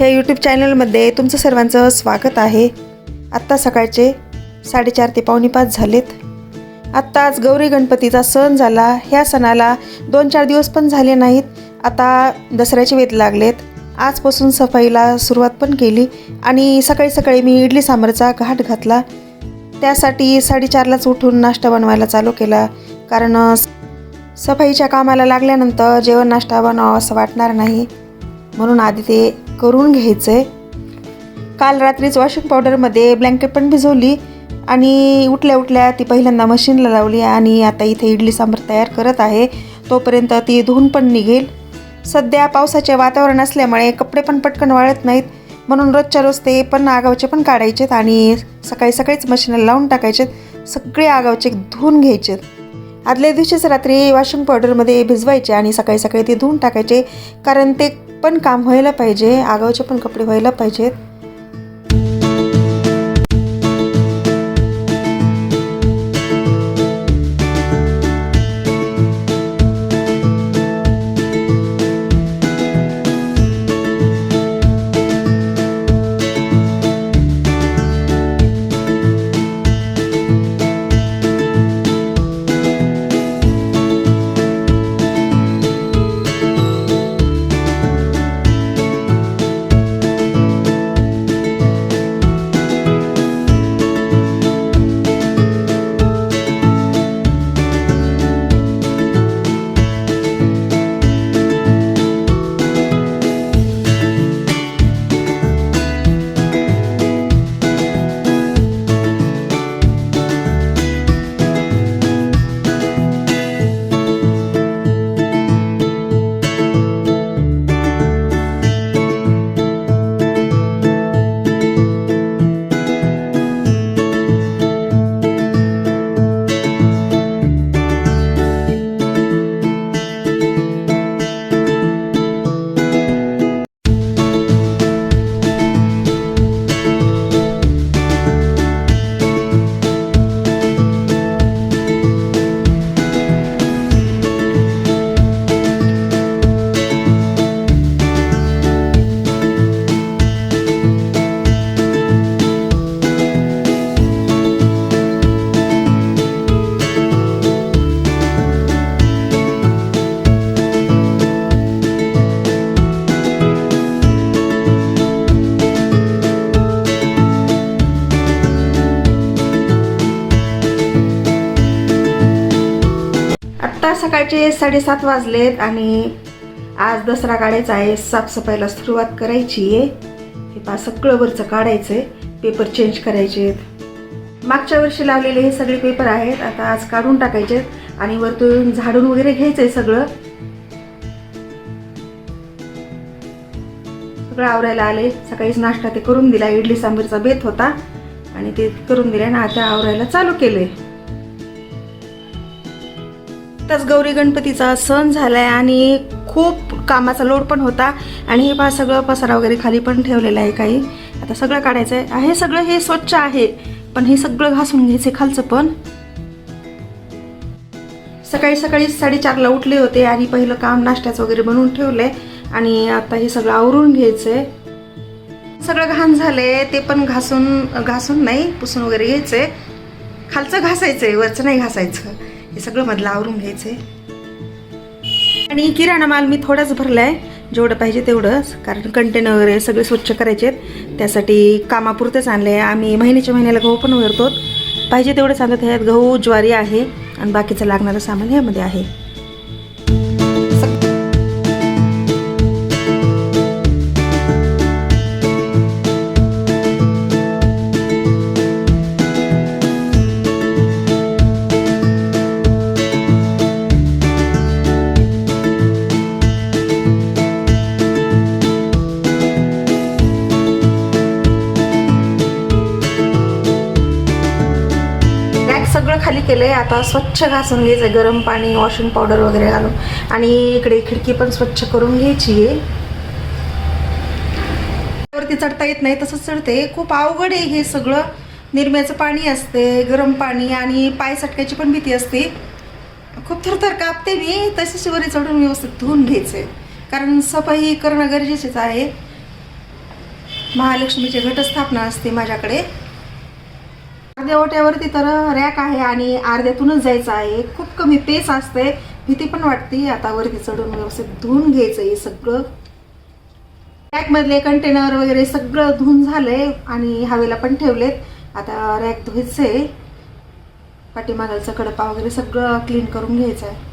ह्या यूट्यूब चॅनलमध्ये तुमचं सर्वांचं स्वागत आहे. आत्ता सकाळचे साडेचार ते पावणे पाच झालेत. आत्ताच गौरी गणपतीचा सण झाला. ह्या सणाला दोन चार दिवस पण झाले नाहीत. आता दसऱ्याचे वेध लागलेत. आजपासून सफाईला सुरुवात पण केली आणि सकाळी सकाळी मी इडली सांबरचा घाट घातला. त्यासाठी साडेचारलाच उठून नाश्ता बनवायला चालू केला. कारण सफाईच्या कामाला लागल्यानंतर जेवण नाश्ता बनवावा असं वाटणार नाही. म्हणून आधी ते करून घ्यायचं. आहे काल रात्रीच वॉशिंग पावडरमध्ये ब्लँकेट पण भिजवली आणि उठल्या उठल्या ती पहिल्यांदा मशीनला लावली आणि आता इथे इडली सांबार तयार करत आहे. तोपर्यंत ती धुवून पण निघेल. सध्या पावसाचे वातावरण असल्यामुळे कपडे पण पटकन वाळत नाहीत. म्हणून रोजच्या रोज ते पण आगावचे पण काढायचेत आणि सकाळी सकाळीच मशीनला लावून टाकायचेत. सगळे आगावचे धुवून घ्यायचेत आदल्या दिवशीच रात्री वॉशिंग पावडरमध्ये भिजवायचे आणि सकाळी सकाळी ते धुवून टाकायचे. कारण ते पण काम व्हायला पाहिजे आगावचे पण कपडे व्हायला पाहिजेत. सकाळचे साडेसात वाजलेत आणि आज दसरा काढायचा आहे. साफसफाईला सुरुवात करायची आहे. हे पा सगळं वरचं काढायचं आहे पेपर चेंज करायचे आहेत. मागच्या वर्षी लावलेले हे सगळे पेपर आहेत. आता आज काढून टाकायचे आहेत आणि वरतून झाडून वगैरे घ्यायचं आहे सगळं. सगळं आवरायला आले. सकाळीच नाश्ता ते करून दिला. इडली सांबारचा बेत होता आणि ते करून दिले ना आता आवरायला चालू केलं आहे आताच गौरी गणपतीचा सण झालाय आणि खूप कामाचा लोड पण होता. आणि हे पहा सगळं पसारा वगैरे खाली पण ठेवलेलं आहे काही. आता सगळं काढायचं आहे हे सगळं हे स्वच्छ आहे पण हे सगळं घासून घ्यायचं खालचं पण. सकाळी सकाळी साडेचारला उठले होते आणि पहिलं काम नाश्त्याचं वगैरे बनवून ठेवलंय. आणि आता हे सगळं आवरून घ्यायचंय. सगळं घाण झालंय ते पण घासून घासून नाही पुसून वगैरे घ्यायचंय. खालचं घासायचंय वरचं नाही घासायचं. हे सगळं मधलं आवरून घ्यायचं आहे आणि किराणा माल मी थोडाच भरलाय जेवढं पाहिजे तेवढंच कारण कंटेनर वगैरे सगळे स्वच्छ करायचे आहेत. त्यासाठी कामापुरतेच आणले आम्ही महिन्याच्या महिन्याला गहू पण भरतो पाहिजे तेवढंच आणलं ह्यात गहू ज्वारी आहे आणि बाकीचं लागणारं सामान यामध्ये आहे. केलंय. आता स्वच्छ घासून घ्यायचं गरम पाणी वॉशिंग पावडर वगैरे घालून. आणि इकडे खिडकी पण स्वच्छ करून घ्यायची आहे. वरती चढता येत नाही तसंच चढते. खूप अवघड आहे हे सगळं. निरम्याचं पाणी असते गरम पाणी आणि पाय सटकायची पण भीती असते. खूप थरथर कापते मी तशीच वरी चढून व्यवस्थित धुवून घ्यायचे कारण सफाई करणं गरजेचेच आहे. महालक्ष्मीची घटस्थापना असते माझ्याकडे. अर्ध्या ओट्यावरती तर रॅक आहे आणि अर्ध्यातूनच जायचं आहे. खूप कमी पेस असते भीती पण वाटते. आता वरती चढून व्यवस्थित धुवून घ्यायचं हे सगळं. रॅकमधले कंटेनर वगैरे सगळं धुवून झालंय आणि हवेला पण ठेवलेत. आता रॅक धुवायचंय. पाठीमागालचं कडपा वगैरे सगळं क्लीन करून घ्यायचं आहे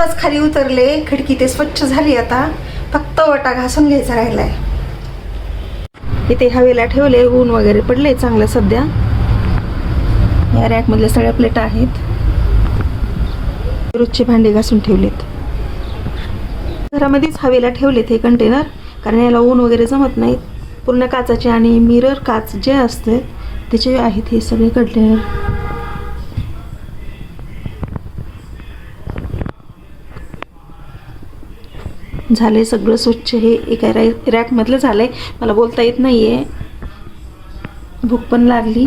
आत्ताच खाली उतरले. खिडकी ते स्वच्छ झाली आता. फक्त वटा घासून घ्यायचा राहिलाय. इथे हवेला ठेवले ऊन वगैरे पडले चांगलं सध्या. या रॅक मधल्या सगळ्या प्लेट आहेत. रोजचे भांडे घासून ठेवलेत. घरामध्येच हवेला ठेवलेत हे कंटेनर कारण याला ऊन वगैरे जमत नाहीत पूर्ण काचाचे आणि मिरर काच जे असते त्याचे आहेत हे सगळे कंटेनर झाले सगळं स्वच्छ हे एका रॅ रॅकमधलं झालंय. मला बोलता येत नाही आहे भूक पण लागली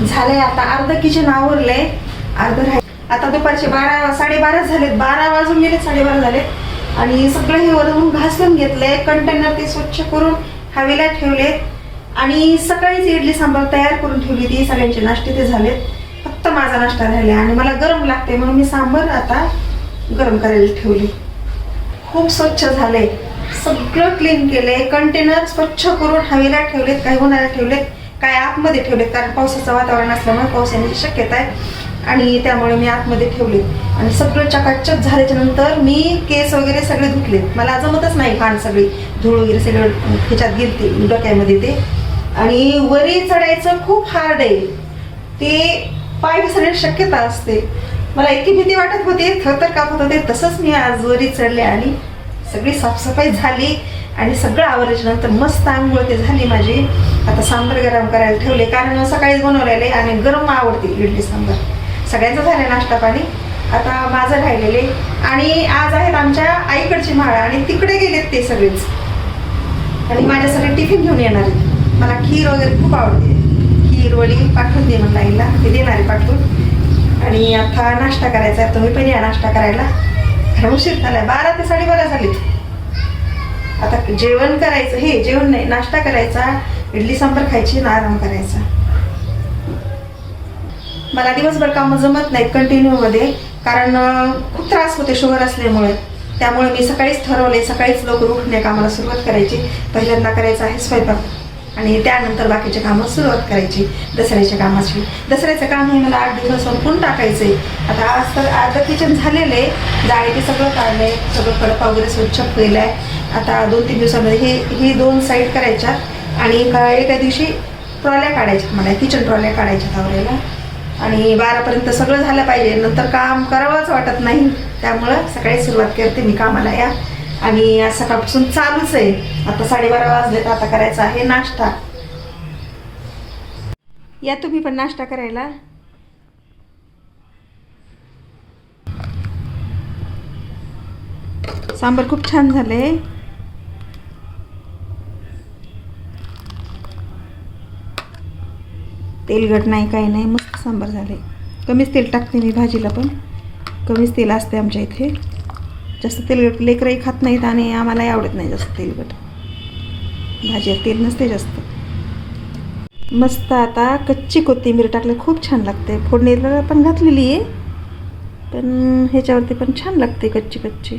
झालंय आता अर्ध किचन आवरले अर्ध राहील आता दुपारचे बारा साडेबारा झालेत. बारा वाजून गेले साडेबारा झालेत. आणि सगळं हे वरून घासून घेतलंय कंटेनर ते स्वच्छ करून हवेला ठेवलेत. आणि सकाळीच इडली सांबार तयार करून ठेवली ती. सगळ्यांचे नाश्ते ते झालेत. फक्त माझा नाश्ता राहिला आणि मला गरम लागते म्हणून मी सांबर आता गरम करायला ठेवली. खूप स्वच्छ झाले. सगळं क्लीन केले. कंटेनर स्वच्छ करून हवेला ठेवलेत काही उन्हाळ्यात ठेवलेत. काय आतमध्ये ठेवलेत? कारण पावसाचं वातावरण असल्यामुळे पाऊस येण्याची शक्यता आहे. आणि त्यामुळे मी आतमध्ये ठेवले आणि सगळं चकाचक झाल्याच्यानंतर मी केस वगैरे सगळे धुतलेत. मला जमतच नाही घाण सगळी. धूळ वगैरे सगळं ह्याच्यात गेलते डोक्यामध्ये ते. आणि वरी चढायचं खूप हार्ड आहे. ते पाय घसरण्याची शक्यता असते. मला इतकी भीती वाटत होती थरथर कापत होते. तसंच मी आज वरी चढले आणि सगळी साफसफाई झाली. आणि सगळं आवरायच्या नंतर मस्त आंघोळ ते झाली माझी. आता सांबर गरम करायला ठेवले. कारण सकाळीच बनवलेले आणि गरम आवडते इडली सांबर. सगळ्यांचं झालं नाश्ता पाणी. आता माझं राहिलेले. आणि आज आहेत आमच्या आईकडची माळ आणि तिकडे गेलेत ते सगळेच. आणि माझ्या सगळे टिफिन घेऊन येणार आहेत. मला खीर वगैरे खूप आवडते. खीर वडी पाठवून दे म्हणलं आईला. ते देणार आहे पाठवून. आणि आता नाश्ता करायचा आहे. तुम्ही पण या नाश्ता करायला. कारण उशीर झालाय. बारा ते साडेबारा झालीत. आता जेवण करायचं हे जेवण नाही नाश्ता करायचा इडली सांबार खायची आराम करायचा. मला दिवसभर कामं जमत नाहीत कंटिन्यूमध्ये कारण खूप त्रास होते शुगर असल्यामुळे. त्यामुळे मी सकाळीच ठरवले सकाळीच लवकर उठण्या कामाला सुरुवात करायची. पहिल्यांदा करायचं आहे स्वयंपाक आणि त्यानंतर बाकीचे कामं सुरुवात करायची दसऱ्याच्या कामाची. दसऱ्याचं काम हे मला आठ दिवस संपून टाकायचं आहे आता आज तर अर्ध किचन झालेलं आहे. जाळे ते सगळं काढलं आहे सगळं कडपा वगैरे स्वच्छ केलं आहे आता दोन तीन दिवसामध्ये हे ही दोन साईड करायच्या आणि एका एका दिवशी ट्रॉल्या काढायच्या मला किचन ट्रॉल्या काढायच्या आवरायला. आणि बारापर्यंत सगळं झालं पाहिजे नंतर काम करावंच वाटत नाही. त्यामुळं सकाळी सुरुवात करते मी कामाला या. आणि आज सकाळपासून चालूच आहे. आता साडेबारा वाजले तर आता करायचा आहे नाश्ता. या तुम्ही पण नाश्ता करायला. सांबर खूप छान झाले. तेलगट नाही काही नाही मस्त सांबार झाले. कमीच तेल टाकते मी भाजीला पण. कमीच तेल असते आमच्या इथे. जास्त तेलगट लेकरही खात नाहीत आणि आम्हालाही आवडत नाही जास्त तेलगट भाजीला तेल नसते जास्त. मस्त आता कच्ची कोथिंबीर टाकले खूप छान लागते फोडणीला पण घातलेली आहे पण ह्याच्यावरती पण छान लागते कच्ची कच्ची